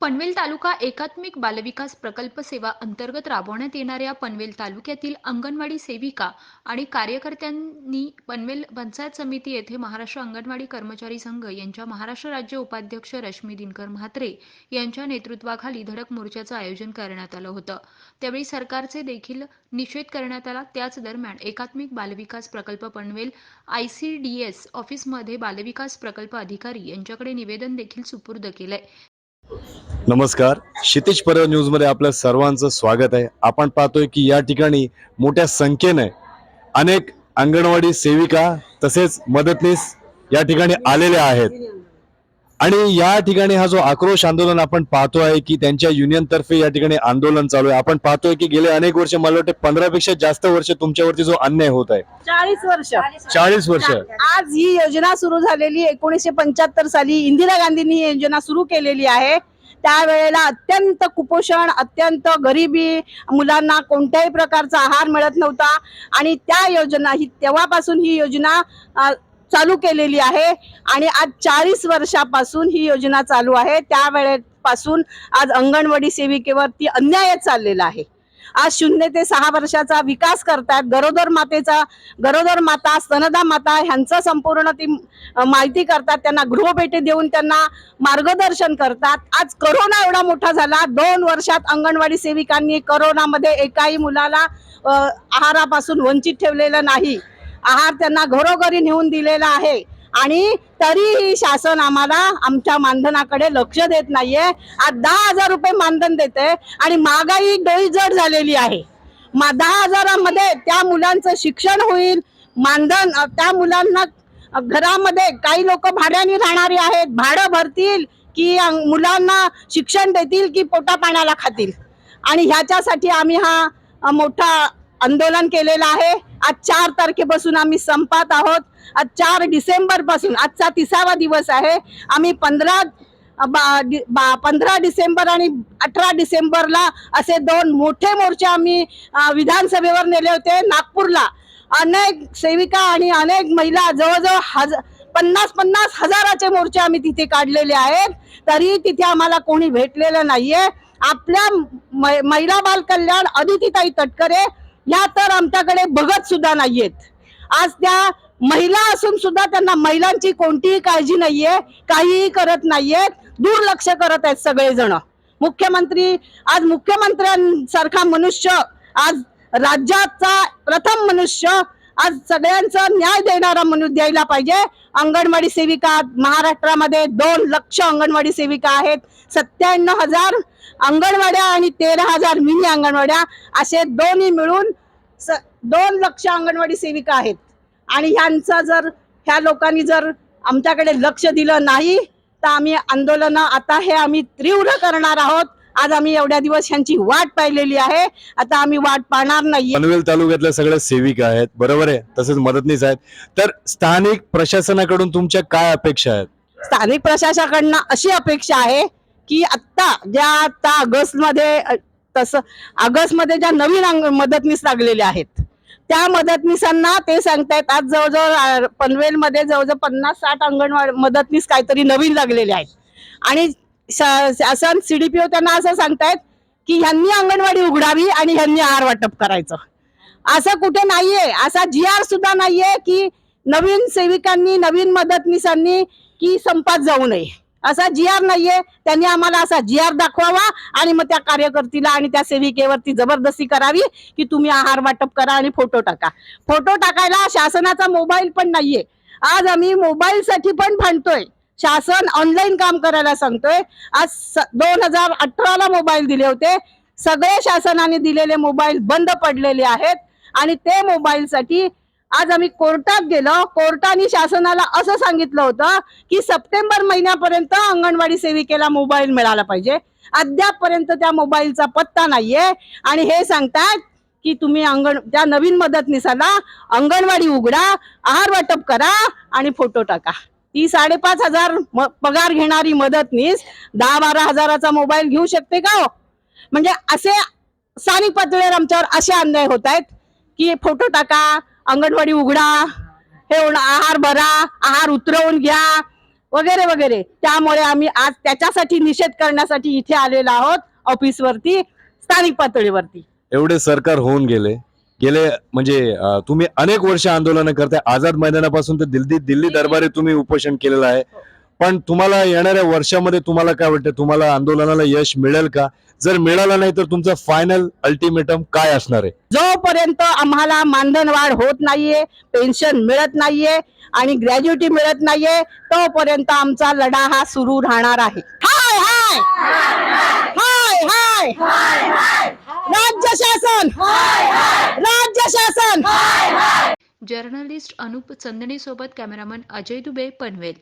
पनवेल तालुका एकात्मिक बालविकास प्रकल्प सेवा अंतर्गत राबवण्यात येणाऱ्या पनवेल तालुक्यातील अंगणवाडी सेविका आणि कार्यकर्त्यांनी पनवेल पंचायत समिती येथे महाराष्ट्र अंगणवाडी कर्मचारी संघ यांच्या महाराष्ट्र राज्य उपाध्यक्ष रश्मी दिनकर म्हात्रे यांच्या नेतृत्वाखाली धडक मोर्चाचं आयोजन करण्यात आलं होतं. त्यावेळी सरकारचे देखील निषेध करण्यात आला. त्याच दरम्यान एकात्मिक बालविकास प्रकल्प Panvel I C D S ऑफिसमध्ये बालविकास प्रकल्प अधिकारी यांच्याकडे निवेदन देखील सुपूर्द केलंय. नमस्कार. क्षितिज पर्व न्यूजमध्ये आपल्या सर्वांचं स्वागत आहे. आपण पाहतोय की या ठिकाणी मोठ्या संख्येने अनेक अंगणवाडी सेविका तसेच मदतनीस या ठिकाणी आलेल्या आहेत. आणि या ठिकाणी हा जो आक्रोश आंदोलन आपण पाहतो आहे की त्यांच्या युनियन तर्फे या ठिकाणी आंदोलन चालू आहे. आपण पाहतोय की गेले अनेक वर्ष मला वाटतं पंधरा पेक्षा जास्त वर्ष तुमच्यावरती जो अन्याय होत आहे. चाळीस वर्ष. चाळीस वर्ष. आज ही योजना सुरू झालेली एकोणीसशे पंच्याहत्तर साली इंदिरा गांधींनी ही योजना सुरू केलेली आहे. त्यावेळेला अत्यंत कुपोषण अत्यंत गरिबी मुलांना कोणत्याही प्रकारचा आहार मिळत नव्हता. आणि त्या योजना ही तेव्हापासून ही योजना चालू केलेली आहे. आणि आज चाळीस वर्षापासून ही योजना चालू आहे. त्यावेळेपासून आज अंगणवाडी सेविकेवरती अन्यायच चाललेला आहे. आज शून्य ते सहा वर्षाचा विकास करतात गरोदर मातेचा गरोदर माता स्तनदा माता ह्यांचं संपूर्ण ती माहिती करतात. त्यांना गृहभेटी देऊन त्यांना मार्गदर्शन करतात. आज करोना एवढा मोठा झाला. दोन वर्षात अंगणवाडी सेविकांनी करोनामध्ये एकाही मुलाला आहारापासून वंचित ठेवलेलं नाही. आहार त्यांना घरोघरी नेऊन दिलेला आहे. आणि तरीही शासन आम्हाला आमच्या मानधनाकडे लक्ष देत नाहीये. आज दहा हजार रुपये मानधन देते आणि महागाई डोई जड झालेली आहे. मा दहा हजारामध्ये त्या मुलांचं शिक्षण होईल मानधन त्या मुलांना घरामध्ये काही लोक भाड्याने राहणारे आहेत भाडं भरतील की मुलांना शिक्षण देतील की पोटा पाण्याला खातील. आणि ह्याच्यासाठी आम्ही हा मोठा आंदोलन केलेलं आहे. आज चार तारखेपासून आम्ही संपात आहोत. आज चार डिसेंबरपासून आजचा तिसावा दिवस आहे. आम्ही पंधरा बा- डि- बा- पंधरा डिसेंबर आणि अठरा डिसेंबरला असे दोन मोठे मोर्चे आम्ही विधानसभेवर नेले होते नागपूरला. अनेक सेविका आणि अनेक महिला जवळजवळ हज पन्नास पन्नास हजाराचे मोर्चे आम्ही तिथे काढलेले आहेत. तरी तिथे आम्हाला कोणी भेटलेलं नाहीये. आपल्या महिला बाल कल्याण अदितीताई तटकरे या तर आमच्याकडे बघत सुद्धा नाहीयेत. आज त्या महिला असून सुद्धा त्यांना महिलांची कोणतीही काळजी नाहीये काहीही करत नाहीयेत दुर्लक्ष करत आहेत सगळेजण. मुख्यमंत्री आज मुख्यमंत्र्यांसारखा मनुष्य आज राज्याचा प्रथम मनुष्य आज सगळ्यांचा न्याय देणारा मनुष्य द्यायला पाहिजे. अंगणवाडी सेविका महाराष्ट्रामध्ये दोन लक्ष अंगणवाडी सेविका आहेत. सत्त्याण्णव हजार अंगणवाड्या आणि तेरा हजार मिनी अंगणवाड्या असे दोन्ही मिळून दोन लक्ष अंगणवाडी सेविका आहेत. आणि ह्यांचा जर ह्या लोकांनी जर आमच्याकडे लक्ष दिलं नाही तर आम्ही आंदोलन आता हे आम्ही तीव्र करणार आहोत. आज आम्ही एवढ्या दिवस ह्यांची वाट पाहिलेली आहे. आता आम्ही वाट पाहणार नाही पनवेल तालुक्यातल्या सगळ्या सेविका आहेत. बरोबर आहे. तसेच मदतनीस आहेत. तर स्थानिक प्रशासनाकडून तुमच्या काय अपेक्षा आहेत? स्थानिक प्रशासनाकडनं अशी अपेक्षा आहे की आत्ता ज्या आता ऑगस्टमध्ये तसं ऑगस्टमध्ये ज्या नवीन अंग- मदतनीस लागलेल्या आहेत त्या मदतनीसांना ते सांगतायत आज जवळजवळ पनवेलमध्ये जवळजवळ पन्नास साठ अंगणवाडी मदतनीस काहीतरी नवीन लागलेले आहेत. आणि श- शासन सीडीपीओ त्यांना असं सांगतायत की ह्यांनी अंगणवाडी उघडावी आणि ह्यांनी आहार वाटप करायचं. असं कुठे नाहीये असा जी आर सुद्धा नाहीये की नवीन सेविकांनी नवीन मदतनीसांनी की संपात जाऊ नये. असा जी आर नाहीये. त्यांनी आम्हाला असा जी आर दाखवावा आणि मग त्या कार्यकर्तीला आणि त्या सेविकेवरती जबरदस्ती करावी की तुम्ही आहार वाटप करा आणि फोटो टाका. फोटो टाकायला शासनाचा मोबाईल पण नाहीये. आज आम्ही मोबाईल साठी पण भांडतोय शासन ऑनलाईन काम करायला सांगतोय. आज दोन हजार अठराला मोबाईल दिले होते. सगळे शासनाने दिलेले मोबाईल बंद पडलेले आहेत आणि ते मोबाईलसाठी आज आम्ही कोर्टात गेलो. कोर्टाने शासनाला असं सांगितलं होतं की सप्टेंबर महिन्यापर्यंत अंगणवाडी सेविकेला मोबाईल मिळाला पाहिजे. अद्यापपर्यंत त्या मोबाईलचा पत्ता नाहीये. आणि हे सांगतात की तुम्ही अंगण त्या नवीन मदतनीसाला अंगणवाडी उघडा आहार वाटप करा आणि फोटो टाका. ती साडेपाच हजार पगार घेणारी मदतनीस दहा बारा हजाराचा मोबाईल घेऊ शकते का हो? म्हणजे असे स्थानिक पातळीवर आमच्यावर असे अन्याय होत आहेत की फोटो टाका अंगणवाडी उघडा हे आहार भरा आहार उतरवून घ्या वगैरे वगैरे. त्यामुळे आम्ही आज त्याच्यासाठी निषेध करण्यासाठी इथे आलेलो आहोत ऑफिसवरती स्थानिक पातळीवरती. एवढे सरकार होऊन गेले. गेले म्हणजे तुम्ही अनेक वर्ष आंदोलन करताय. आझाद मैदानापासून तर दिल्ली दिल्ली दरबारी तुम्ही उपोषण केलेलं आहे. पण तुम्हाला येणाऱ्या वर्षामध्ये तुम्हाला काय वाटतं? तुम्हाला आंदोलनाला यश मिळेल का? जर मिळालं नाही तर तुमचं फायनल अल्टिमेटम काय असणार आहे? जोपर्यंत आम्हाला मानधनवाढ होत नाहीये पेन्शन मिळत नाहीये आणि ग्रॅज्युटी मिळत नाहीये तोपर्यंत आमचा लढा हा सुरू राहणार आहे. हाय हाय! हाय हाय! राज्य शासन! राज्य शासन! जर्नलिस्ट अनुप चंदणे सोबत कॅमेरामन अजय दुबे पनवेल.